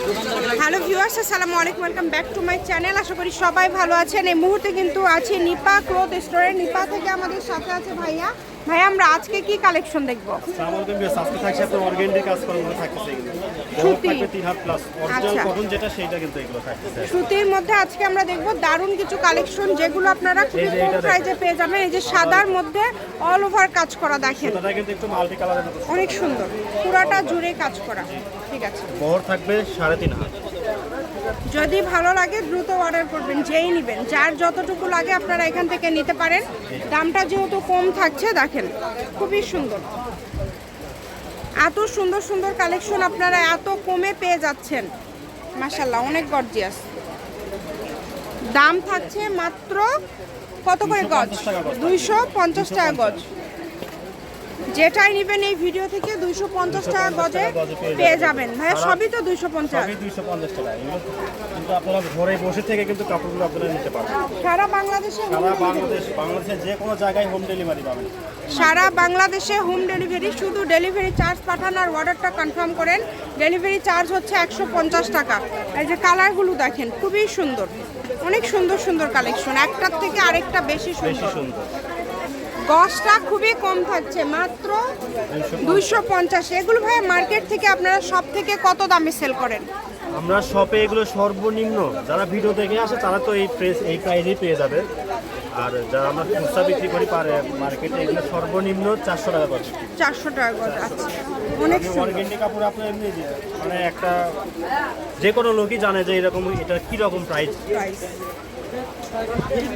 দোকানদারকে hello viewers আসসালামু আলাইকুম welcome back to my channel. আশা করি সবাই ভালো আছেন। এই মুহূর্তে কিন্তু আছি নিপা ক্লোথ স্টোরে। নিপা থেকে আমাদের সাথে আছে ভাইয়া। ভাইয়া আমরা আজকে কি কালেকশন দেখব? বেশ আজকে থাকছে আপনার অর্গেন্ডি কাজ আচ্ছা। যেটা সেইটা কিন্তু এগুলো থাকতেছে। সুতির মধ্যে আজকে আমরা দেখব দারুণ কিছু কালেকশন যেগুলো আপনারা খুবই কম প্রাইজে পেয়ে যাবেন। এই যে সাদার মধ্যে অল ওভার কাজ করা দেখেন। সুতাটা কিন্তু একটু মাল্টি কালারের মতো। অনেক সুন্দর। পুরাটা জুড়ে কাজ করা। ঠিক আছে। বহর থাকবে সাড়ে তিন হাত যদি ভালো লাগে দ্রুত অর্ডার করবেন যেই নেবেন। যার যতটুকু লাগে আপনারা এখান থেকে নিতে পারেন। দামটা যেহেতু কম থাকছে দেখেন খুবই সুন্দর। এত সুন্দর সুন্দর কালেকশন আপনারা এত কমে পেয়ে যাচ্ছেন। মাসাল্লাহ অনেক গর্জিয়াস দাম থাকছে মাত্র কত করে গজ? 250 দুইশো পঞ্চাশ টাকা গজ। যেটাই নেবেন এই ভিডিও থেকে দুইশো পঞ্চাশ টাকা গজে পেয়ে যাবেন। ভাইয়া সবই তো দুইশো পঞ্চাশ। দুইশো পঞ্চাশ টাকা। কিন্তু আপনারা ঘরে বসে থেকে কিন্তু কাপড়গুলো আপনারা নিতে পারবেন। সারা বাংলাদেশে সারা বাংলাদেশ যে কোনো জায়গায় হোম ডেলিভারি পাবেন। সারা বাংলাদেশে হোম ডেলিভারি শুধু ডেলিভারি চার্জ পাঠান আর অর্ডারটা কনফার্ম করেন। ডেলিভারি চার্জ হচ্ছে একশো পঞ্চাশ টাকা। এই যে কালারগুলো দেখেন খুবই সুন্দর। অনেক সুন্দর সুন্দর কালেকশন একটার থেকে আরেকটা বেশি বেশি সুন্দর। গসটা খুবই কম থাকছে, মাত্র দুইশো পঞ্চাশ। এগুলো ভাই মার্কেট থেকে আপনারা সব থেকে কত দামে সেল করেন? আমরা শপে এগুলো সর্বনিম্ন, যারা ভিডিও দেখে আসে, তারা তো এই প্রেস এই প্রাইজেই পেয়ে যাবে। আর যারা আমরা খুচরা বিক্রি করি পারে মার্কেটে এগুলো সর্বনিম্ন চারশো টাকা করে চারশো টাকা গজ আচ্ছা। অনেক কাপড় আপনার এমনি মানে একটা যে কোনো লোকই জানে যে এরকম এটা কি রকম প্রাইস প্রাইস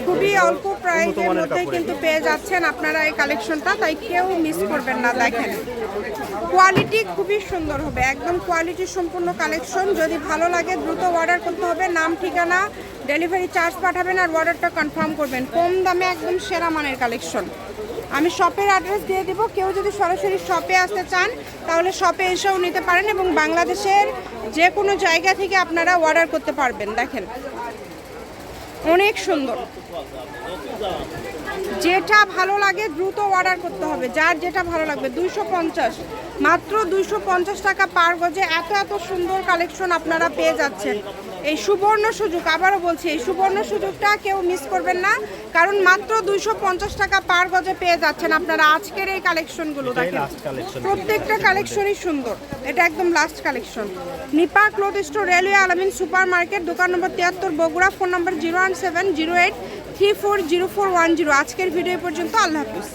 খুবই অল্প প্রাইসের মধ্যে কিন্তু পেয়ে যাচ্ছেন আপনারা এই কালেকশনটা তাই কেউ মিস করবেন না দেখেন। কোয়ালিটি খুবই সুন্দর হবে একদম কোয়ালিটি সম্পূর্ণ কালেকশন যদি ভালো লাগে দ্রুত অর্ডার করতে হবে। নাম ঠিকানা ডেলিভারি চার্জ পাঠাবেন আর অর্ডারটা কনফার্ম করবেন। কম দামে একদম সেরা মানের কালেকশন আমি শপের অ্যাড্রেস দিয়ে দিব। কেউ যদি সরাসরি শপে আসতে চান, তাহলে শপে এসেও নিতে পারেন এবং বাংলাদেশের যে কোনো জায়গা থেকে আপনারা অর্ডার করতে পারবেন। দেখেন, অনেক সুন্দর। যেটা ভালো লাগে, দ্রুত অর্ডার করতে হবে। যার যেটা ভালো লাগবে, দুইশো পঞ্চাশ। মাত্র দুইশো পঞ্চাশ টাকা পার গজে এত এত সুন্দর কালেকশন আপনারা পেয়ে যাচ্ছেন। এই সুবর্ণ সুযোগ আবারও বলছি এই সুবর্ণ সুযোগটা কেউ মিস করবেন না কারণ মাত্র দুইশো পঞ্চাশ টাকা পার গজে পেয়ে যাচ্ছেন আপনারা আজকের এই কালেকশনগুলো দেখেন। প্রত্যেকটা কালেকশনই সুন্দর এটা একদম last collection Nipa cloth store railway Alamin super market দোকান নম্বর তিয়াত্তর Bogura phone number zero one seven zero eight three four zero four one zero. আজকের ভিডিও পর্যন্ত আল্লাহ হাফিজ।